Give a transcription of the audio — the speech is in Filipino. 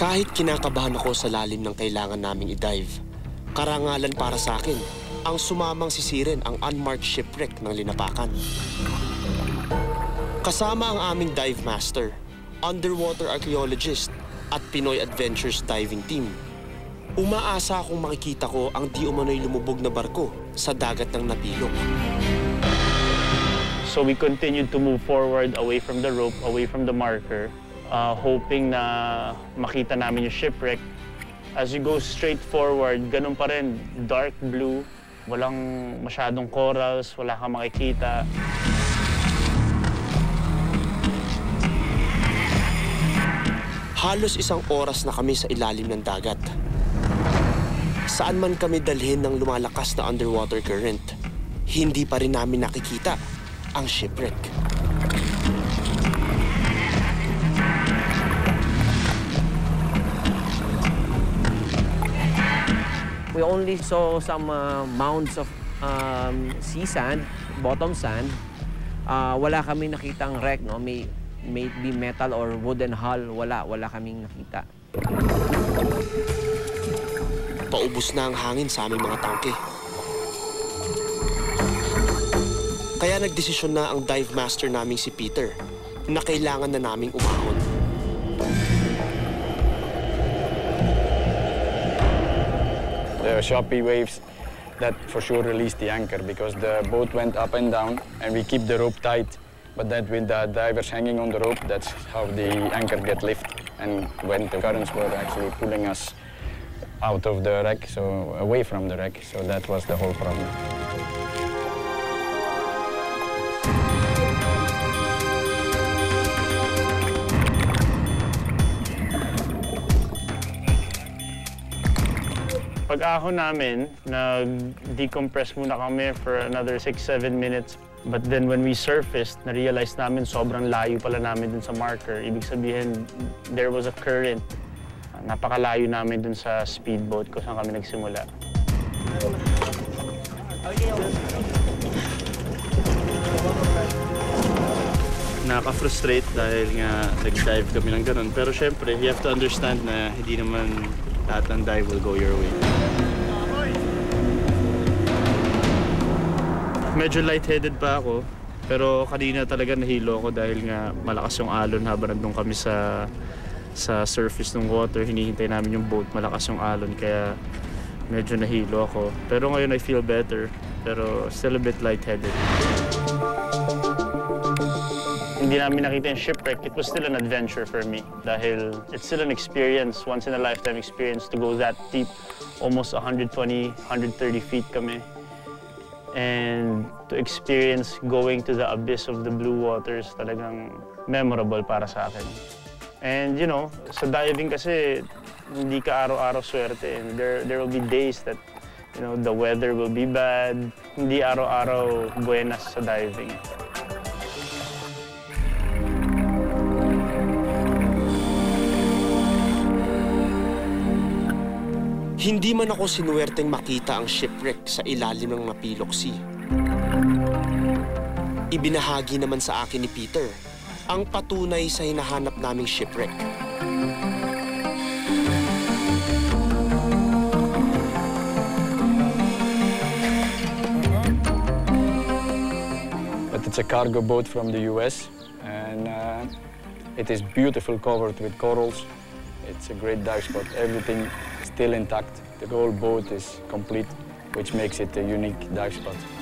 Kahit kinakabahan ako sa lalim ng kailangan naming i-dive, karangalan para sa akin ang sumamang sisirin ang unmarked shipwreck ng linapakan. Kasama ang aming dive master, underwater archaeologist at Pinoy Adventures diving team. Umaasa akong makikita ko ang di umano'y lumubog na barko sa dagat ng napilok. So we continued to move forward away from the rope, away from the marker, uh, hoping na makita namin yung shipwreck. As you go straight forward, ganun pa rin, dark blue, walang masyadong corals, wala kang makikita. Halos isang oras na kami sa ilalim ng dagat. Saan man kami dalhin ng lumalakas na underwater current, hindi pa rin namin nakikita ang shipwreck. We only saw some uh, mounds of um, sea sand, bottom sand. Uh, wala kami nakitang wreck, no? May, may be metal or wooden hull. Wala, wala kaming nakita. Paubos na ang hangin sa aming mga tangke. Kaya nagdesisyon na ang dive master naming si Peter na kailangan na naming umahon. Uh, the choppy waves that for sure released the anchor because the boat went up and down and we keep the rope tight. But then with the divers hanging on the rope, that's how the anchor get lifted. And when the currents were actually pulling us out of the wreck, so away from the wreck, so that was the whole problem. Pag ahon namin, nag-decompress muna kami for another 6-7 minutes. But then when we surfaced, na-realize namin sobrang layo pala namin dun sa marker. Ibig sabihin, there was a current. Napakalayo namin dun sa speedboat kung saan kami nagsimula. Nakaka-frustrate dahil nga nag-dive kami ng ganun. Pero syempre, you have to understand na hindi naman lahat ng dive will go your way. Medyo lightheaded pa ako, pero kanina talaga nahilo ako dahil nga malakas yung alon habang nandun kami sa sa surface ng water. Hinihintay namin yung boat, malakas yung alon, kaya medyo nahilo ako. Pero ngayon I feel better, pero still a bit lightheaded. Hindi namin nakita yung shipwreck. It was still an adventure for me dahil it's still an experience, once in a lifetime experience to go that deep. Almost 120, 130 feet kami. And to experience going to the abyss of the blue waters, talagang memorable para sa akin. And you know, sa diving kasi, hindi ka araw-araw swerte. And there, there will be days that you know, the weather will be bad. Hindi araw-araw buenas sa diving. Hindi man ako sinuwerteng makita ang shipwreck sa ilalim ng Napilok Sea. Ibinahagi naman sa akin ni Peter ang patunay sa hinahanap naming shipwreck. But it's a cargo boat from the US, and uh, it is beautiful covered with corals. It's a great dive spot. Everything still intact. The whole boat is complete, which makes it a unique dive spot.